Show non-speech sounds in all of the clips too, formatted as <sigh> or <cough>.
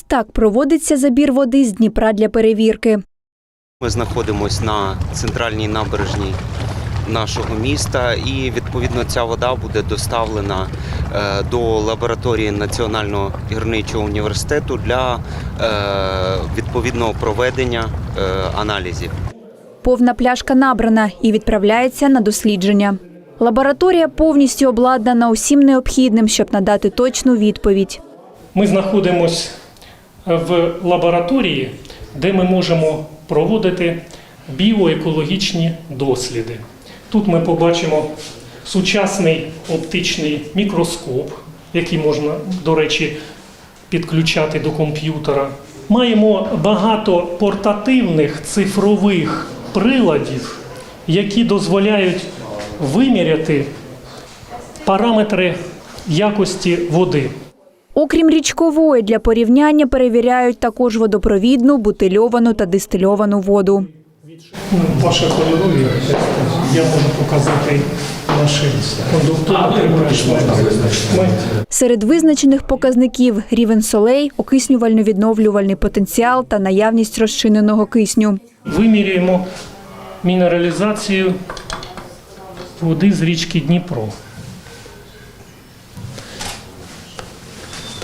Так проводиться забір води з Дніпра для перевірки. Ми знаходимося на центральній набережній нашого міста, і відповідно ця вода буде доставлена е, до лабораторії Національного гірничого університету для е, відповідного проведення е, аналізів. Повна пляшка набрана і відправляється на дослідження. Лабораторія повністю обладнана усім необхідним, щоб надати точну відповідь. Ми знаходимося в лабораторії, де ми можемо проводити біоекологічні досліди. Тут ми побачимо сучасний оптичний мікроскоп, який можна, до речі, підключати до комп'ютера. Маємо багато портативних цифрових приладів, які дозволяють виміряти параметри якості води. Окрім річкової, для порівняння перевіряють також водопровідну, бутильовану та дистильовану воду. Ну, Ваші я можу показати наші кондуктори. Серед визначених показників рівень солей, окиснювально-відновлювальний потенціал та наявність розчиненого кисню. вимірюємо мінералізацію води з річки Дніпро.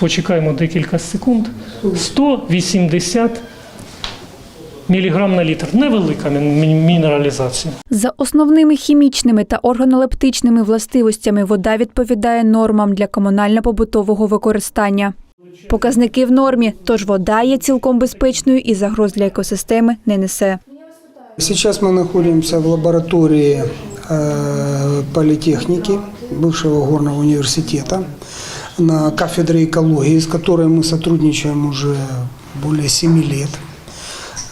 Почекаємо декілька секунд. 180 міліграм на літр. Невелика мі- мінералізація. За основними хімічними та органолептичними властивостями вода відповідає нормам для комунально-побутового використання. Показники в нормі, тож вода є цілком безпечною і загроз для екосистеми не несе. Сейчас мы находимся в лаборатории э, политехники бывшего горного университета на кафедре экологии, с которой мы сотрудничаем уже более 7 лет.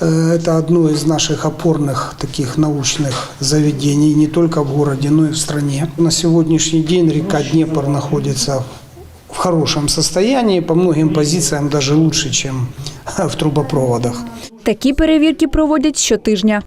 Э, Это одно из наших опорных таких научных заведений не только в городе, но и в стране. На сегодняшний день река Днепр находится в хорошем состоянии, по многим позициям даже лучше, чем <laughs> в трубопроводах. Такі перевірки проводять щотижня.